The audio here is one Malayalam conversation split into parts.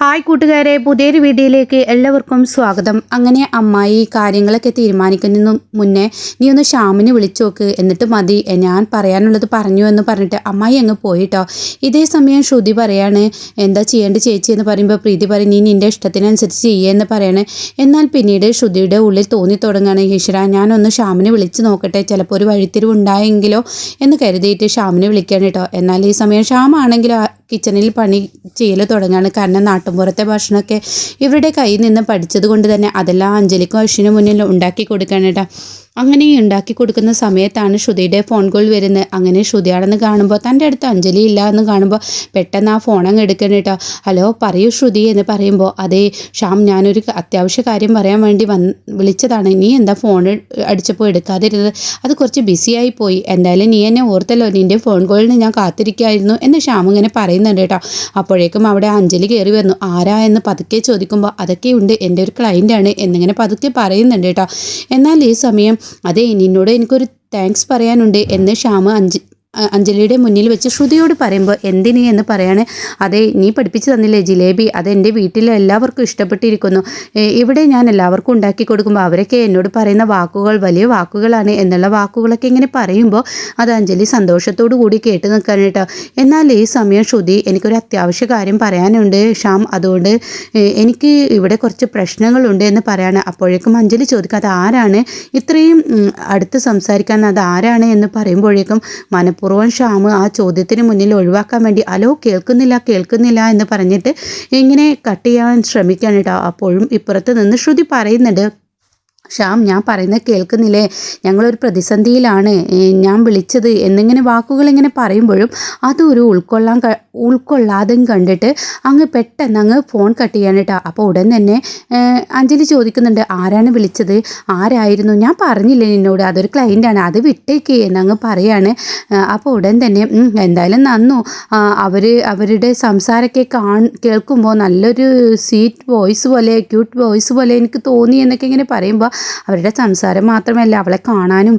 ഹായ് കൂട്ടുകാരെ പുതിയൊരു വീഡിയോയിലേക്ക് എല്ലാവർക്കും സ്വാഗതം. അങ്ങനെ അമ്മായി കാര്യങ്ങളൊക്കെ തീരുമാനിക്കുന്നതിന് മുന്നേ നീ ഒന്ന് ഷ്യാമിനെ വിളിച്ചു നോക്ക് എന്നിട്ട് മതി. ഞാൻ പറയാനുള്ളത് പറഞ്ഞു എന്ന് പറഞ്ഞിട്ട് അമ്മായി അങ്ങ് പോയിട്ടോ. ഇതേ സമയം ശ്രുതി പറയാണ് എന്താ ചെയ്യേണ്ടത് ചേച്ചി? എന്ന് പറയുമ്പോൾ പ്രീതി പറയും നീ നിന്റെ ഇഷ്ടത്തിനനുസരിച്ച് ചെയ്യുമെന്ന് പറയണേ. എന്നാൽ പിന്നീട് ശ്രുതിയുടെ ഉള്ളിൽ തോന്നി തുടങ്ങുകയാണ് ഈശ്വര ഞാനൊന്ന് ഷ്യാമിനെ വിളിച്ച് നോക്കട്ടെ. ചിലപ്പോൾ ഒരു വഴിത്തിരിവ് ഉണ്ടായെങ്കിലോ എന്ന് കരുതിയിട്ട് ഷ്യാമിനെ വിളിക്കാൻ കേട്ടോ. എന്നാൽ ഈ സമയം ഷ്യാമാണെങ്കിലോ കിച്ചണിൽ പണി ചെയ്യൽ തുടങ്ങുകയാണ് കാരണം നാട്ടുമ്പുറത്തെ ഭക്ഷണമൊക്കെ ഇവരുടെ കയ്യിൽ നിന്ന് പഠിച്ചത് കൊണ്ട് തന്നെ അതെല്ലാം അഞ്ജലിക്കും അശ്വിനും മുന്നിൽ ഉണ്ടാക്കി കൊടുക്കണം കേട്ടോ. അങ്ങനെ ഉണ്ടാക്കി കൊടുക്കുന്ന സമയത്താണ് ശ്രുതിയുടെ ഫോൺ കോൾ വരുന്നത്. അങ്ങനെ ശ്രുതിയാണെന്ന് കാണുമ്പോൾ തന്റെ അടുത്ത് അഞ്ജലി ഇല്ല എന്ന് കാണുമ്പോൾ പെട്ടെന്ന് ആ ഫോൺ അങ്ങ് എടുക്കണം കേട്ടോ. ഹലോ പറയൂ ശ്രുതി എന്ന് പറയുമ്പോൾ അതേ ഷ്യാം ഞാനൊരു അത്യാവശ്യ കാര്യം പറയാൻ വേണ്ടി വന്ന് വിളിച്ചതാണ്. നീ എന്താ ഫോൺ അടിച്ചപ്പോൾ എടുക്കാതിരുന്നത്? അത് കുറച്ച് ബിസിയായി പോയി. എന്തായാലും നീ എന്നെ ഓർത്തല്ലോ നിന്റെ ഫോൺ കോളിന് ഞാൻ കാത്തിരിക്കായിരുന്നു എന്ന് ശ്യാം ഇങ്ങനെ പറയുന്നുണ്ട് കേട്ടോ. അപ്പോഴേക്കും അവിടെ അഞ്ജലി കയറി വന്നു. ആരാ എന്ന് പതുക്കെ ചോദിക്കുമ്പോൾ അതൊക്കെ ഉണ്ട് എന്റെ ഒരു ക്ലയന്റാണ് എന്നിങ്ങനെ പതുക്കെ പറയുന്നുണ്ട് കേട്ടോ. എന്നാൽ ഈ സമയം അതെ നിന്നോട് എനിക്കൊരു താങ്ക്സ് പറയാനുണ്ട് എന്ന് ഷ്യാമ് അഞ്ച് അഞ്ജലിയുടെ മുന്നിൽ വെച്ച് ശ്രുതിയോട് പറയുമ്പോൾ എന്തിന് എന്ന് പറയാണ്? അതെ നീ പഠിപ്പിച്ചു തന്നില്ലേ ജിലേബി? അത് എന്റെ വീട്ടിൽ എല്ലാവർക്കും ഇഷ്ടപ്പെട്ടിരിക്കുന്നു. ഇവിടെ ഞാൻ എല്ലാവർക്കും ഉണ്ടാക്കി കൊടുക്കുമ്പോൾ അവരൊക്കെ എന്നോട് പറയുന്ന വാക്കുകൾ വലിയ വാക്കുകളാണ് എന്നുള്ള വാക്കുകളൊക്കെ ഇങ്ങനെ പറയുമ്പോൾ അത് അഞ്ജലി സന്തോഷത്തോടു കൂടി കേട്ട് നിൽക്കാൻ കേട്ടോ. എന്നാൽ ഈ സമയം ശ്രുതി എനിക്കൊരു അത്യാവശ്യ കാര്യം പറയാനുണ്ട് ഷ്യാം അതുകൊണ്ട് എനിക്ക് ഇവിടെ കുറച്ച് പ്രശ്നങ്ങളുണ്ട് എന്ന് പറയാണ്. അപ്പോഴേക്കും അഞ്ജലി ചോദിക്കും അത് ആരാണ്? ഇത്രയും അടുത്ത് സംസാരിക്കാൻ അത് ആരാണ്? എന്ന് പറയുമ്പോഴേക്കും മനഃപൂർവം ഷ്യാം ആ ചോദ്യത്തിന് മുന്നിൽ ഒഴിവാക്കാൻ വേണ്ടി അലോ കേൾക്കുന്നില്ല കേൾക്കുന്നില്ല എന്ന് പറഞ്ഞിട്ട് ഇങ്ങനെ കട്ട് ചെയ്യാൻ ശ്രമിക്കാൻ കേട്ടോ. അപ്പോഴും ഇപ്പുറത്ത് നിന്ന് ശ്രുതി പറയുന്നുണ്ട് ഷ്യാം ഞാൻ പറയുന്നത് കേൾക്കുന്നില്ലേ? ഞങ്ങളൊരു പ്രതിസന്ധിയിലാണ്. ഞാൻ വിളിച്ചത് എന്നിങ്ങനെ വാക്കുകൾ ഇങ്ങനെ പറയുമ്പോഴും അതൊരു ഉൾക്കൊള്ളാൻ ഉൾക്കൊള്ളാതെയും കണ്ടിട്ട് അങ്ങ് പെട്ടെന്ന് അങ്ങ് ഫോൺ കട്ട് ചെയ്യാനിട്ടാ അപ്പോൾ ഉടൻ തന്നെ അഞ്ജലി ചോദിക്കുന്നുണ്ട് ആരാണ് വിളിച്ചത്? ആരായിരുന്നു? ഞാൻ പറഞ്ഞില്ല നിന്നോട് അതൊരു ക്ലയന്റാണ് അത് വിട്ടേക്ക് എന്നങ്ങ് പറയാണ്. അപ്പോൾ ഉടൻ തന്നെ എന്തായാലും നന്നു. അവർ അവരുടെ സംസാരമൊക്കെ കാൺ കേൾക്കുമ്പോൾ നല്ലൊരു സ്വീറ്റ് വോയിസ് പോലെ ക്യൂട്ട് വോയിസ് പോലെ എനിക്ക് തോന്നി എന്നൊക്കെ ഇങ്ങനെ പറയുമ്പോൾ അവരുടെ സംസാരം മാത്രമല്ല അവളെ കാണാനും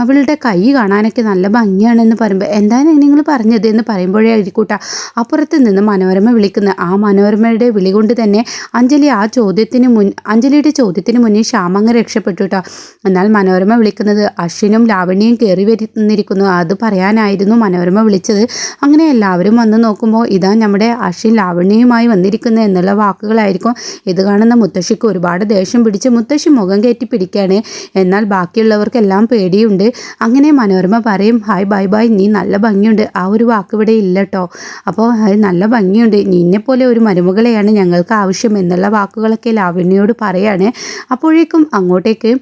അവളുടെ കൈ കാണാനൊക്കെ നല്ല ഭംഗിയാണെന്ന് പറയുമ്പോൾ എന്താണ് നിങ്ങൾ പറഞ്ഞത്? എന്ന് പറയുമ്പോഴേ ആയിരിക്കൂട്ട. അപ്പുറത്ത് നിന്ന് മനോരമ വിളിക്കുന്ന ആ മനോരമയുടെ വിളി കൊണ്ട് തന്നെ അഞ്ജലി ആ ചോദ്യത്തിന് മുൻ അഞ്ജലിയുടെ ചോദ്യത്തിന് മുന്നിൽ ശ്യാമങ്ങ് രക്ഷപ്പെട്ടു കേട്ടോ എന്നാൽ മനോരമ വിളിക്കുന്നത് അശ്വിനും ലാവണ്യയും കയറി വരുന്നിരിക്കുന്നു അത് പറയാനായിരുന്നു മനോരമ വിളിച്ചത്. അങ്ങനെ എല്ലാവരും വന്ന് നോക്കുമ്പോൾ ഇതാ നമ്മുടെ അശ്വിൻ ലാവണ്യയുമായി വന്നിരിക്കുന്നത് എന്നുള്ള വാക്കുകളായിരിക്കും. ഇത് കാണുന്ന മുത്തശ്ശിക്ക് ഒരുപാട് ദേഷ്യം പിടിച്ച് മുത്തശ്ശി മുഖം കയറ്റി പിടിക്കുകയാണ്. എന്നാൽ ബാക്കിയുള്ളവർക്കെല്ലാം പേടിയുണ്ട്. അങ്ങനെ മനോരമ പറയും ഹായ് ബൈ ബൈ. നീ നല്ല ഭംഗിയുണ്ട്. ആ ഒരു വാക്ക് ഇവിടെ ഇല്ല കേട്ടോ അപ്പോൾ അത് നല്ല ഭംഗിയുണ്ട്. നിന്നെപ്പോലെ ഒരു മരുമകളെയാണ് ഞങ്ങൾക്ക് ആവശ്യം എന്നുള്ള വാക്കുകളൊക്കെ ലാവണ്യയോട് പറയാണ്. അപ്പോഴേക്കും അങ്ങോട്ടേക്ക്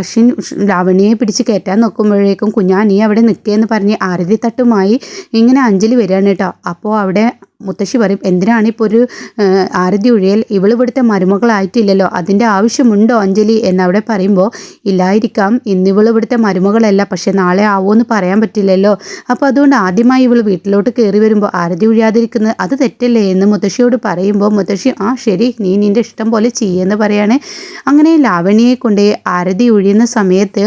അശ്വിൻ ലാവണ്യയെ പിടിച്ച് കയറ്റാൻ നോക്കുമ്പോഴേക്കും കുഞ്ഞാ നീ അവിടെ നിൽക്കുകയെന്ന് പറഞ്ഞ് ആരതി തട്ടുമായി ഇങ്ങനെ അഞ്ജലി വരികയാണ് കേട്ടോ. അപ്പോൾ അവിടെ മുത്തശ്ശി പറയും എന്തിനാണ് ഇപ്പോൾ ഒരു ആരതി ഉഴയൽ ഇവൾ ഇവിടുത്തെ മരുമകളായിട്ടില്ലല്ലോ? അതിന്റെ ആവശ്യമുണ്ടോ അഞ്ജലി? എന്നവിടെ പറയുമ്പോൾ ഇല്ലായിരിക്കാം ഇന്നിവൾ ഇവിടുത്തെ മരുമകളല്ല പക്ഷെ നാളെ ആവുമെന്ന് പറയാൻ പറ്റില്ലല്ലോ. അപ്പോൾ അതുകൊണ്ട് ആദ്യമായി ഇവൾ വീട്ടിലോട്ട് കയറി വരുമ്പോൾ ആരതി ഒഴിയാതിരിക്കുന്നത് അത് തെറ്റല്ലേ? എന്ന് മുത്തശ്ശിയോട് പറയുമ്പോൾ മുത്തശ്ശി ആ ശരി നീ നിന്റെ ഇഷ്ടം പോലെ ചെയ്യുമെന്ന് പറയാണ്. അങ്ങനെ ലാവണിയെ കൊണ്ട് ആരതി ഒഴിയുന്ന സമയത്ത്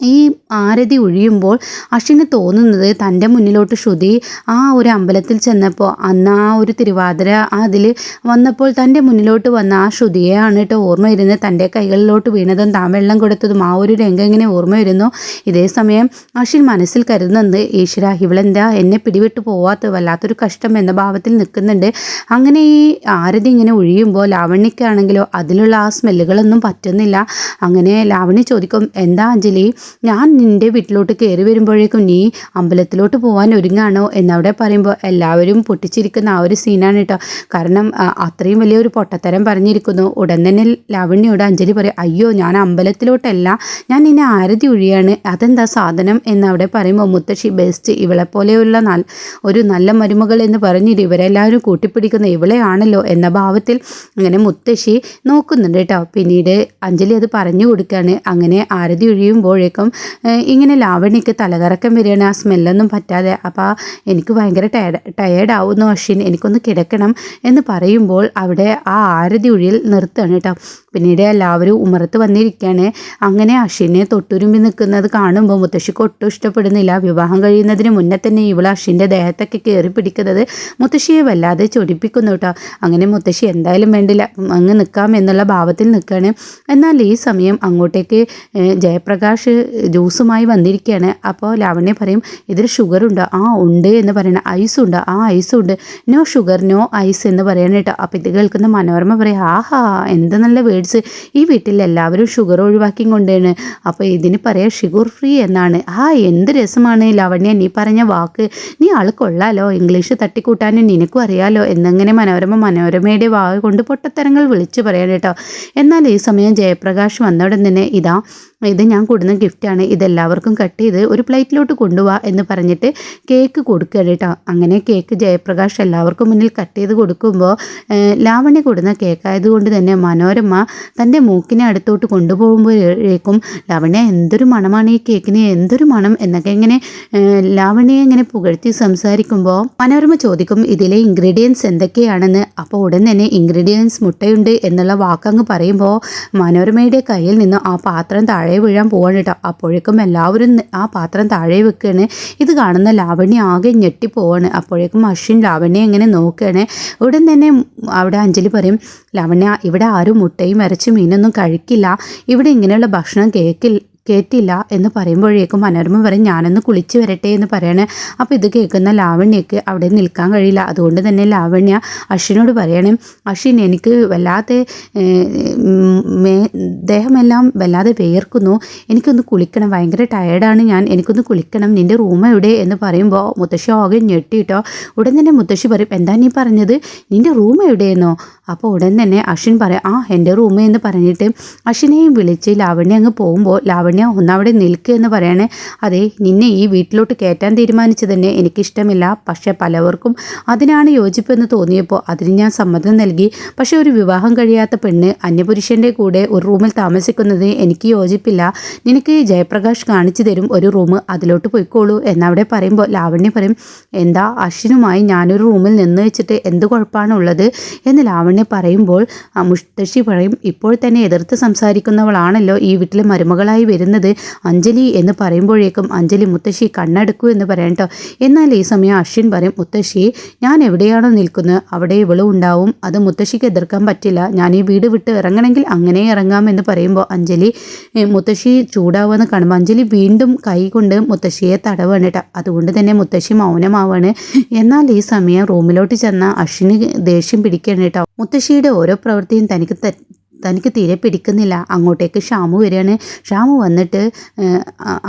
ഈ ആരതി ഒഴിയുമ്പോൾ അശ്വിന് തോന്നുന്നത് തന്റെ മുന്നിലോട്ട് ശ്രുതി ആ ഒരു അമ്പലത്തിൽ ചെന്നപ്പോൾ അന്ന് ആ ഒരു തിരുവാതിര അതിൽ വന്നപ്പോൾ തന്റെ മുന്നിലോട്ട് വന്ന ആ ശ്രുതിയെയാണ് കേട്ടോ ഓർമ്മ വരുന്നത്. തന്റെ കൈകളിലോട്ട് വീണതും താൻ വെള്ളം കൊടുത്തതും ആ ഒരു രംഗം ഇങ്ങനെ ഓർമ്മ വരുന്നു. ഇതേ സമയം അശ്വിൻ മനസ്സിൽ കരുതുന്നത് ഈശ്വര ഇവളെന്താ എന്നെ പിടിവിട്ട് പോവാത്ത വല്ലാത്തൊരു കഷ്ടം എന്ന ഭാവത്തിൽ നിൽക്കുന്നുണ്ട്. അങ്ങനെ ഈ ആരതി ഇങ്ങനെ ഒഴിയുമ്പോൾ ലാവണ്യക്കാണെങ്കിലോ അതിലുള്ള ആ സ്മെല്ലുകളൊന്നും പറ്റുന്നില്ല. അങ്ങനെ ലാവണ്യ ചോദിക്കും എന്താ അഞ്ജലി? ഞാൻ നിന്റെ വീട്ടിലോട്ട് കയറി വരുമ്പോഴേക്കും നീ അമ്പലത്തിലോട്ട് പോകാൻ ഒരുങ്ങാണോ എന്നവിടെ പറയുമ്പോൾ എല്ലാവരും പൊട്ടിച്ചിരിക്കുന്ന ആ ഒരു സീനാണ് കേട്ടോ കാരണം അത്രയും വലിയൊരു പൊട്ടത്തരം പറഞ്ഞിരിക്കുന്നു. ഉടൻ തന്നെ ലാവണ്യോട് അഞ്ജലി പറയും അയ്യോ ഞാൻ അമ്പലത്തിലോട്ടല്ല. ഞാൻ നിന്നെ ആരതി ഒഴിയാണ്. അതെന്താ സാധനം? എന്നവിടെ പറയുമ്പോൾ മുത്തശ്ശി ബെസ്റ്റ് ഇവളെ പോലെയുള്ള നൽ ഒരു നല്ല മരുമകൾ എന്ന് പറഞ്ഞിട്ട് ഇവരെല്ലാവരും കൂട്ടിപ്പിടിക്കുന്ന ഇവളെയാണല്ലോ എന്ന ഭാവത്തിൽ അങ്ങനെ മുത്തശ്ശി നോക്കുന്നുണ്ട് കേട്ടോ പിന്നീട് അഞ്ജലി അത് പറഞ്ഞു കൊടുക്കുകയാണ് അങ്ങനെ ആരതി ഒഴിയുമ്പോഴേക്കും ഏഹ്, ഇങ്ങനെ ലാവണ്യക്ക് തലകറക്കം വരികയാണ്. ആ സ്മെല്ലൊന്നും പറ്റാതെ അപ്പോൾ എനിക്ക് ഭയങ്കര ടയർഡ് ടയേർഡാവുന്നു അശ്വിൻ. എനിക്കൊന്ന് കിടക്കണം എന്ന് പറയുമ്പോൾ അവിടെ ആ ആരതി ഒഴിയിൽ നിർത്തുകയാണ് കേട്ടോ. പിന്നീട് എല്ലാവരും ഉമറത്ത് വന്നിരിക്കുകയാണ്. അങ്ങനെ അശ്വിനെ തൊട്ടുരുമ്പി നിൽക്കുന്നത് കാണുമ്പോൾ മുത്തശ്ശിക്ക് ഒട്ടും ഇഷ്ടപ്പെടുന്നില്ല. വിവാഹം കഴിയുന്നതിന് മുന്നേ തന്നെ ഇവൾ അശ്വിന്റെ ദേഹത്തൊക്കെ കയറി പിടിക്കുന്നത് മുത്തശ്ശിയെ വല്ലാതെ ചൊടിപ്പിക്കുന്നു കേട്ടോ. അങ്ങനെ മുത്തശ്ശി എന്തായാലും വേണ്ടില്ല അങ്ങ് നിൽക്കാം എന്നുള്ള ഭാവത്തിൽ നിൽക്കുകയാണ്. എന്നാൽ ഈ സമയം അങ്ങോട്ടേക്ക് ജയപ്രകാശ് ജ്യൂസുമായി വന്നിരിക്കുകയാണ് അപ്പോൾ ലാവണ്യ പറയും ഇതിൽ ഷുഗർ ഉണ്ട് ആ ഉണ്ട് എന്ന് പറയണ ഐസ് ഉണ്ട് ആ ഐസ് ഉണ്ട് നോ ഷുഗർ നോ ഐസ് എന്ന് പറയണ കേട്ടോ. അപ്പോൾ ഇത് കേൾക്കുന്ന മനോരമ പറയും ആഹാ എന്ത് നല്ല വേർഡ്സ് ഈ വീട്ടിൽ എല്ലാവരും ഷുഗർ ഒഴിവാക്കി കൊണ്ടാണ്. അപ്പോൾ ഇതിന് പറയാം ഷുഗർ ഫ്രീ എന്നാണ്. ആ എന്ത് രസമാണ് ലാവണ്യ നീ പറഞ്ഞ വാക്ക്. നീ ആൾ കൊള്ളാലോ. ഇംഗ്ലീഷ് തട്ടിക്കൂട്ടാനും നിനക്കും അറിയാലോ. എന്നങ്ങനെ മനോരമ മനോരമയുടെ വാ കൊണ്ട് പൊട്ടത്തരങ്ങൾ വിളിച്ചു പറയാൻ കേട്ടോ. എന്നാൽ ഈ സമയം ജയപ്രകാശ് വന്നവിടെ തന്നെ ഇതാ ഇത് ഞാൻ കൊടുക്കുന്ന ഗിഫ്റ്റാണ് ഇതെല്ലാവർക്കും കട്ട് ചെയ്ത് ഒരു പ്ലേറ്റിലോട്ട് കൊണ്ടുപോവാ എന്ന് പറഞ്ഞിട്ട് കേക്ക് കൊടുക്കുക കേട്ടോ. അങ്ങനെ കേക്ക് ജയപ്രകാശ് എല്ലാവർക്കും മുന്നിൽ കട്ട് ചെയ്ത് കൊടുക്കുമ്പോൾ ലാവണ്യ കൊടുക്കുന്ന കേക്കായതുകൊണ്ട് തന്നെ മനോരമ തന്റെ മൂക്കിനെ അടുത്തോട്ട് കൊണ്ടുപോകുമ്പോഴേക്കും ലാവണ്യ എന്തൊരു മണമാണ് ഈ കേക്കിന് എന്തൊരു മണം? എന്നൊക്കെ ഇങ്ങനെ ലാവണ്യെ ഇങ്ങനെ പുകഴ്ത്തി സംസാരിക്കുമ്പോൾ മനോരമ ചോദിക്കും ഇതിലെ ഇൻഗ്രീഡിയൻസ് എന്തൊക്കെയാണെന്ന്? അപ്പോൾ ഉടൻ തന്നെ ഇൻഗ്രീഡിയൻസ് മുട്ടയുണ്ട് എന്നുള്ള വാക്കങ്ങ് പറയുമ്പോൾ മനോരമയുടെ കയ്യിൽ നിന്ന് ആ പാത്രം താഴെ വീഴാൻ പോവാണ് കേട്ടോ. അപ്പോഴേക്കും എല്ലാവരും ആ പാത്രം താഴെ വെക്കുകയാണ് ഇത് കാണുന്ന ലാവണ്യ ആകെ ഞെട്ടിപ്പോവാണ് അപ്പോഴേക്കും അശ്വിൻ ലാവണ്യ ഇങ്ങനെ നോക്കുകയാണ് ഉടൻ തന്നെ അവിടെ അഞ്ജലി പറയും ലാവണ്യ ഇവിടെ ആരും മുട്ടയും ഇറച്ചി മീനൊന്നും കഴിക്കില്ല. ഇവിടെ ഇങ്ങനെയുള്ള ഭക്ഷണം കേക്കിൽ കേട്ടില്ല എന്ന് പറയുമ്പോഴേക്കും മനോരമ പറയും ഞാനൊന്ന് കുളിച്ച് വരട്ടെ എന്ന് പറയാണ്. അപ്പോൾ ഇത് കേൾക്കുന്ന ലാവണ്യക്ക് അവിടെ നിൽക്കാൻ കഴിയില്ല. അതുകൊണ്ട് തന്നെ ലാവണ്യ അശ്വിനോട് പറയണം അശ്വിൻ എനിക്ക് വല്ലാതെ ദേഹമെല്ലാം വല്ലാതെ വേർക്കുന്നു. എനിക്കൊന്ന് കുളിക്കണം. ഭയങ്കര ടയേർഡാണ് ഞാൻ. എനിക്കൊന്ന് കുളിക്കണം. നിന്റെ റൂം എവിടെ? എന്ന് പറയുമ്പോൾ മുത്തശ്ശി ആകെ ഞെട്ടിട്ടോ. ഉടൻ തന്നെ മുത്തശ്ശി പറയും എന്താ നീ പറഞ്ഞത്? നിന്റെ റൂം എവിടെയെന്നോ? അപ്പോൾ ഉടൻ തന്നെ അശ്വിൻ പറയാം ആ എന്റെ റൂം എന്ന് പറഞ്ഞിട്ട് അശ്വിനെയും വിളിച്ച് ലാവണ്യ അങ്ങ് പോകുമ്പോൾ ലാവണ്യ ഒന്നവിടെ നിൽക്കുക എന്ന് പറയണേ. അതെ നിന്നെ ഈ വീട്ടിലോട്ട് കയറ്റാൻ തീരുമാനിച്ചു തന്നെ എനിക്കിഷ്ടമില്ല. പക്ഷേ പലവർക്കും അതിനാണ് യോജിപ്പെന്ന് തോന്നിയപ്പോൾ അതിന് ഞാൻ സമ്മതം നൽകി. പക്ഷേ ഒരു വിവാഹം കഴിയാത്ത പെണ്ണ് അന്യപുരുഷന്റെ കൂടെ ഒരു റൂമിൽ താമസിക്കുന്നത് എനിക്ക് യോജിപ്പില്ല. നിനക്ക് ജയപ്രകാശ് കാണിച്ചു തരും ഒരു റൂം അതിലോട്ട് പോയിക്കോളൂ എന്നവിടെ പറയുമ്പോൾ ലാവണ്യ പറയും എന്താ അശ്വിനുമായി ഞാനൊരു റൂമിൽ നിന്ന് വെച്ചിട്ട് എന്ത് കുഴപ്പമാണുള്ളത്? എന്ന് ലാവണ്യ പറയുമ്പോൾ ആ പറയും ഇപ്പോൾ തന്നെ എതിർത്ത് സംസാരിക്കുന്നവളാണല്ലോ ഈ വീട്ടിലെ മരുമകളായി വരുന്നത്. അഞ്ജലി എന്ന് പറയുമ്പോഴേക്കും അഞ്ജലി മുത്തശ്ശി കണ്ണടക്കൂ എന്ന് പറയാം കേട്ടോ എന്നാൽ ഈ സമയം അശ്വിൻ പറയും മുത്തശ്ശി ഞാൻ എവിടെയാണോ നിൽക്കുന്നത്? അവിടെ ഇവളും ഉണ്ടാവും. അത് മുത്തശ്ശിക്ക് എതിർക്കാൻ പറ്റില്ല. ഞാൻ ഈ വീട് വിട്ട് ഇറങ്ങണമെങ്കിൽ അങ്ങനെ ഇറങ്ങാം എന്ന് പറയുമ്പോൾ അഞ്ജലി മുത്തശ്ശി ചൂടാവുമെന്ന് കാണുമ്പോൾ അഞ്ജലി വീണ്ടും കൈ കൊണ്ട് മുത്തശ്ശിയെ തടവാണ് കേട്ടോ അതുകൊണ്ട് തന്നെ മുത്തശ്ശി മൗനമാവാണ്. എന്നാൽ ഈ സമയം റൂമിലോട്ട് ചെന്ന അശ്വിന് ദേഷ്യം പിടിക്കുകയാണ് കേട്ടോ മുത്തശ്ശിയുടെ ഓരോ പ്രവൃത്തിയും തനിക്ക് തനിക്ക് തീരെ പിടിക്കുന്നില്ല. അങ്ങോട്ടേക്ക് ഷാമു വരികയാണ്. ഷാമു വന്നിട്ട്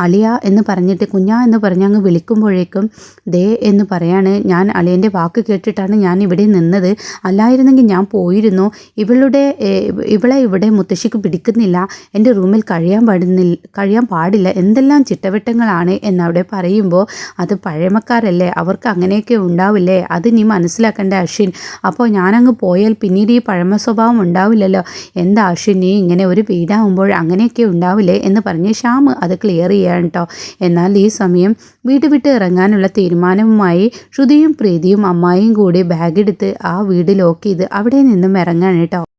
അളിയ എന്ന് പറഞ്ഞിട്ട് കുഞ്ഞ എന്ന് പറഞ്ഞ് അങ്ങ് വിളിക്കുമ്പോഴേക്കും ദേ എന്ന് പറയാണ്. ഞാൻ അളിയന്റെ വാക്ക് കേട്ടിട്ടാണ് ഞാൻ ഇവിടെ നിന്നത്. അല്ലായിരുന്നെങ്കിൽ ഞാൻ പോയിരുന്നു. ഇവളുടെ ഇവളെ ഇവിടെ മുത്തശ്ശിക്ക് പിടിക്കുന്നില്ല. എന്റെ റൂമിൽ കഴിയാൻ പാടുന്നില്ല കഴിയാൻ പാടില്ല. എന്തെല്ലാം ചിട്ടവട്ടങ്ങളാണ് എന്നവിടെ പറയുമ്പോൾ അത് പഴമക്കാരല്ലേ അവർക്ക് അങ്ങനെയൊക്കെ ഉണ്ടാവില്ലേ? അത് നീ മനസ്സിലാക്കേണ്ട അശ്വിൻ. അപ്പോൾ ഞാനങ്ങ് പോയാൽ പിന്നീട് ഈ പഴമ സ്വഭാവം ഉണ്ടാവില്ലല്ലോ. എന്താ അശ്വിനി ഇങ്ങനെ ഒരു പീഡാവുമ്പോൾ അങ്ങനെയൊക്കെ ഉണ്ടാവില്ലേ എന്ന് പറഞ്ഞ് ശ്യാം അത് ക്ലിയർ ചെയ്യാൻ കേട്ടോ എന്നാൽ ഈ സമയം വീട് വിട്ട് ഇറങ്ങാനുള്ള തീരുമാനവുമായി ശ്രുതിയും പ്രീതിയും അമ്മായിയും കൂടി ബാഗ് എടുത്ത് ആ വീട് ലോക്ക് ചെയ്ത് അവിടെ നിന്നും ഇറങ്ങാൻ കേട്ടോ